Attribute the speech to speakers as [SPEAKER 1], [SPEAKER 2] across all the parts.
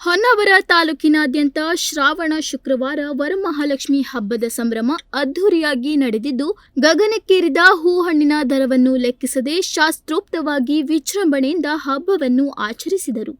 [SPEAKER 1] ಹೊನ್ನಾವರ ತಾಲೂಕಿನಾದ್ಯಂತ ಶ್ರಾವಣ ಶುಕ್ರವಾರ ವರಮಹಾಲಕ್ಷ್ಮಿ ಹಬ್ಬದ ಸಂಭ್ರಮ ಅದ್ಧೂರಿಯಾಗಿ ನಡೆದಿದ್ದು, ಗಗನಕ್ಕೇರಿದ ಹೂಹಣ್ಣಿನ ದರವನ್ನು ಲೆಕ್ಕಿಸದೆ ಶಾಸ್ತ್ರೋಕ್ತವಾಗಿ ವಿಜೃಂಭಣೆಯಿಂದ ಹಬ್ಬವನ್ನು ಆಚರಿಸಿದರು.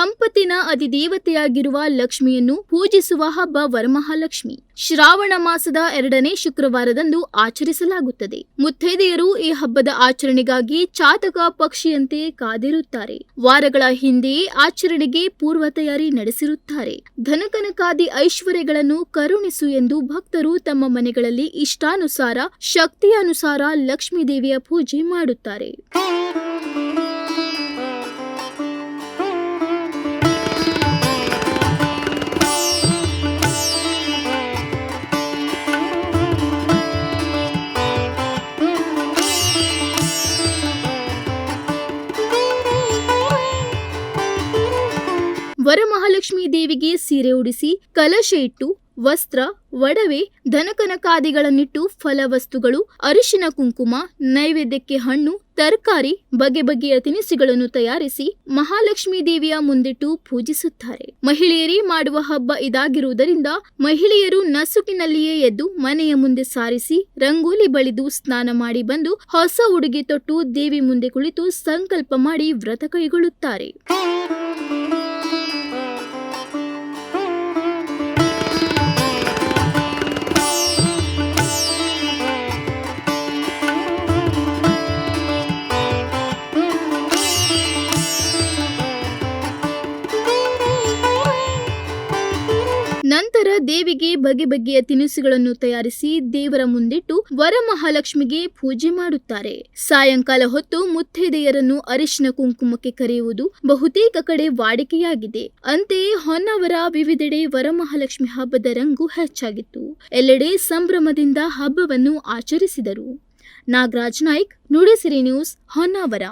[SPEAKER 1] ಸಂಪತ್ತಿನ ಅಧಿದೇವತೆಯಾಗಿರುವ ಲಕ್ಷ್ಮಿಯನ್ನು ಪೂಜಿಸುವ ಹಬ್ಬ ವರಮಹಾಲಕ್ಷ್ಮಿ. ಶ್ರಾವಣ ಮಾಸದ ಎರಡನೇ ಶುಕ್ರವಾರದಂದು ಆಚರಿಸಲಾಗುತ್ತದೆ. ಮುತ್ತೈದೆಯರು ಈ ಹಬ್ಬದ ಆಚರಣೆಗಾಗಿ ಚಾತಕ ಪಕ್ಷಿಯಂತೆ ಕಾದಿರುತ್ತಾರೆ. ವಾರಗಳ ಹಿಂದೆಯೇ ಆಚರಣೆಗೆ ಪೂರ್ವ ತಯಾರಿ ನಡೆಸಿರುತ್ತಾರೆ. ಧನಕನಕಾದಿ ಐಶ್ವರ್ಯಗಳನ್ನು ಕರುಣಿಸು ಎಂದು ಭಕ್ತರು ತಮ್ಮ ಮನೆಗಳಲ್ಲಿ ಇಷ್ಟಾನುಸಾರ ಶಕ್ತಿಯನುಸಾರ ಲಕ್ಷ್ಮೀ ದೇವಿಯ ಪೂಜೆ ಮಾಡುತ್ತಾರೆ. ವರಮಹಾಲಕ್ಷ್ಮಿ ದೇವಿಗೆ ಸೀರೆ ಉಡಿಸಿ, ಕಲಶ ಇಟ್ಟು, ವಸ್ತ್ರ, ಒಡವೆ ಧನಕನಕಾದಿಗಳನ್ನಿಟ್ಟು ಫಲವಸ್ತುಗಳು, ಅರಿಶಿನ ಕುಂಕುಮ, ನೈವೇದ್ಯಕ್ಕೆ ಹಣ್ಣು, ತರಕಾರಿ, ಬಗೆ ಬಗೆಯ ತಿನಿಸುಗಳನ್ನು ತಯಾರಿಸಿ ಮಹಾಲಕ್ಷ್ಮೀ ದೇವಿಯ ಮುಂದಿಟ್ಟು ಪೂಜಿಸುತ್ತಾರೆ. ಮಹಿಳೆಯರೇ ಮಾಡುವ ಹಬ್ಬ ಇದಾಗಿರುವುದರಿಂದ ಮಹಿಳೆಯರು ನಸುಕಿನಲ್ಲಿಯೇ ಎದ್ದು ಮನೆಯ ಮುಂದೆ ಸಾರಿಸಿ, ರಂಗೋಲಿ ಬಳಿದು ಸ್ನಾನ ಮಾಡಿ ಬಂದು ಹೊಸ ಉಡುಗೆ ತೊಟ್ಟು ದೇವಿ ಮುಂದೆ ಕುಳಿತು ಸಂಕಲ್ಪ ಮಾಡಿ ವ್ರತ ಕೈಗೊಳ್ಳುತ್ತಾರೆ. ನಂತರ ದೇವಿಗೆ ಬಗೆ ಬಗೆಯ ತಿನಿಸುಗಳನ್ನು ತಯಾರಿಸಿ ದೇವರ ಮುಂದಿಟ್ಟು ವರಮಹಾಲಕ್ಷ್ಮಿಗೆ ಪೂಜೆ ಮಾಡುತ್ತಾರೆ. ಸಾಯಂಕಾಲ ಹೊತ್ತು ಮುತ್ತೈದೆಯರನ್ನು ಅರಿಶಿನ ಕುಂಕುಮಕ್ಕೆ ಕರೆಯುವುದು ಬಹುತೇಕ ಕಡೆ ವಾಡಿಕೆಯಾಗಿದೆ. ಅಂತೆಯೇ ಹೊನ್ನವರ ವಿವಿಧೆಡೆ ವರಮಹಾಲಕ್ಷ್ಮಿ ಹಬ್ಬದ ರಂಗು ಹೆಚ್ಚಾಗಿತ್ತು. ಎಲ್ಲೆಡೆ ಸಂಭ್ರಮದಿಂದ ಹಬ್ಬವನ್ನು ಆಚರಿಸಿದರು. ನಾಗರಾಜ್ ನಾಯ್ಕ್, ನುಡಿಸಿರಿ ನ್ಯೂಸ್, ಹೊನ್ನಾವರ.